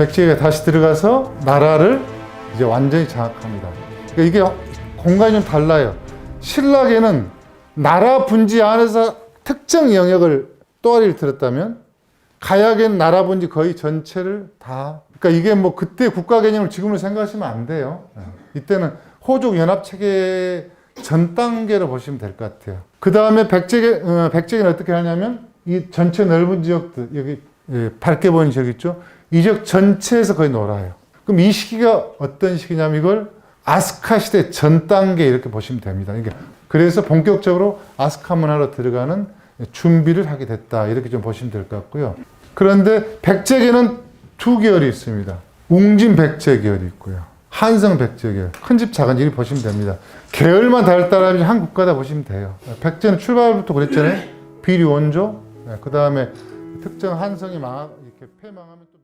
백제가 다시 들어가서 나라를 이제 완전히 장악합니다. 그러니까 이게 공간이 좀 달라요. 신라계는 나라 분지 안에서 특정 영역을 또아리를 들었다면 가야계는 나라 분지 거의 전체를 다 그러니까 이게 뭐 그때 국가 개념을 지금으로 생각하시면 안 돼요. 이때는 호족 연합 체계 전 단계로 보시면 될 것 같아요. 그 다음에 백제계 어, 백제계는 어떻게 하냐면 이 전체 넓은 지역들 여기 예, 밝게 보이는 지역 있죠. 이 지역 전체에서 거의 놀아요. 그럼 이 시기가 어떤 시기냐면 이걸 아스카 시대 전 단계 이렇게 보시면 됩니다. 그래서 본격적으로 아스카 문화로 들어가는 준비를 하게 됐다 이렇게 좀 보시면 될 것 같고요. 그런데 백제계는 두 계열이 있습니다. 웅진 백제 계열이 있고요. 한성 백제 계열. 큰 집 작은 집 이렇게 보시면 됩니다. 계열만 다르다면 한 국가다 보시면 돼요. 백제는 출발부터 그랬잖아요. 비리 원조. 그 다음에 특정 한성이 망하, 이렇게 패망하면 또